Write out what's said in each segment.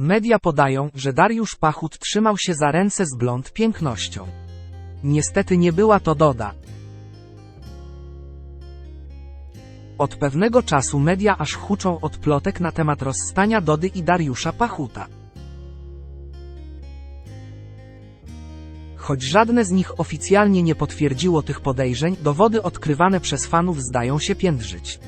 Media podają, że Dariusz Pachut trzymał się za ręce z blond pięknością. Niestety nie była to Doda. Od pewnego czasu media aż huczą od plotek na temat rozstania Dody i Dariusza Pachuta. Choć żadne z nich oficjalnie nie potwierdziło tych podejrzeń, dowody odkrywane przez fanów zdają się piętrzyć.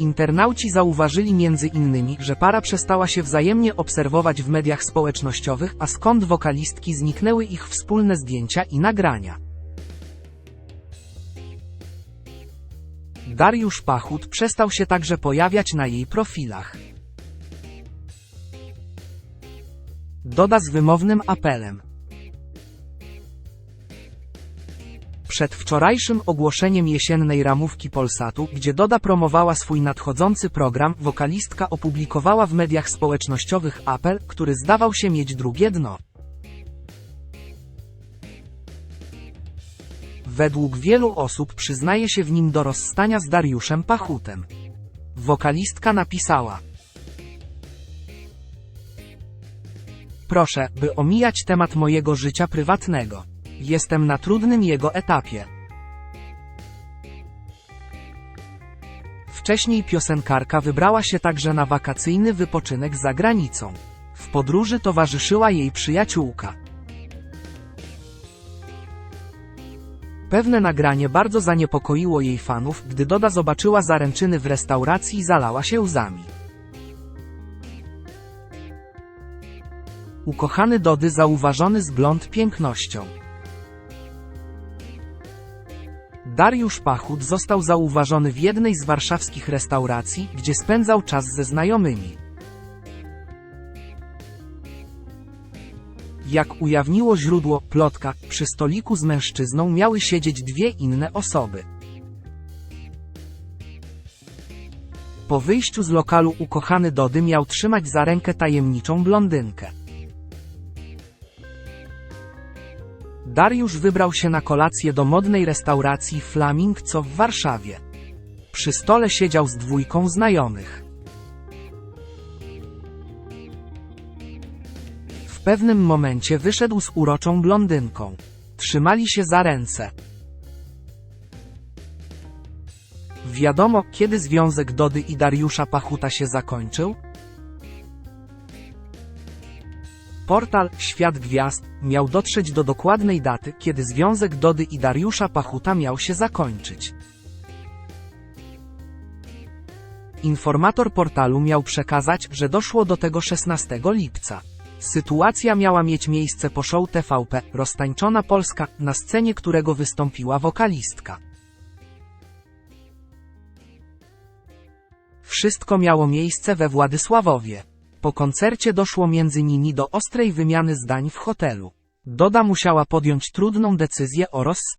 Internauci zauważyli między innymi, że para przestała się wzajemnie obserwować w mediach społecznościowych, a skąd wokalistki zniknęły ich wspólne zdjęcia i nagrania. Dariusz Pachut przestał się także pojawiać na jej profilach. Doda z wymownym apelem. Przed wczorajszym ogłoszeniem jesiennej ramówki Polsatu, gdzie Doda promowała swój nadchodzący program, wokalistka opublikowała w mediach społecznościowych apel, który zdawał się mieć drugie dno. Według wielu osób przyznaje się w nim do rozstania z Dariuszem Pachutem. Wokalistka napisała: Proszę, by omijać temat mojego życia prywatnego. Jestem na trudnym jego etapie. Wcześniej piosenkarka wybrała się także na wakacyjny wypoczynek za granicą. W podróży towarzyszyła jej przyjaciółka. Pewne nagranie bardzo zaniepokoiło jej fanów, gdy Doda zobaczyła zaręczyny w restauracji i zalała się łzami. Ukochany Dody zauważony z blond pięknością. Dariusz Pachut został zauważony w jednej z warszawskich restauracji, gdzie spędzał czas ze znajomymi. Jak ujawniło źródło plotka, przy stoliku z mężczyzną miały siedzieć dwie inne osoby. Po wyjściu z lokalu ukochany Dody miał trzymać za rękę tajemniczą blondynkę. Dariusz wybrał się na kolację do modnej restauracji Flaming co w Warszawie. Przy stole siedział z dwójką znajomych. W pewnym momencie wyszedł z uroczą blondynką. Trzymali się za ręce. Wiadomo, kiedy związek Dody i Dariusza Pachuta się zakończył? Portal Świat Gwiazd miał dotrzeć do dokładnej daty, kiedy związek Dody i Dariusza Pachuta miał się zakończyć. Informator portalu miał przekazać, że doszło do tego 16 lipca. Sytuacja miała mieć miejsce po show TVP Roztańczona Polska, na scenie którego wystąpiła wokalistka. Wszystko miało miejsce we Władysławowie. Po koncercie doszło między nimi do ostrej wymiany zdań w hotelu. Doda musiała podjąć trudną decyzję o roz...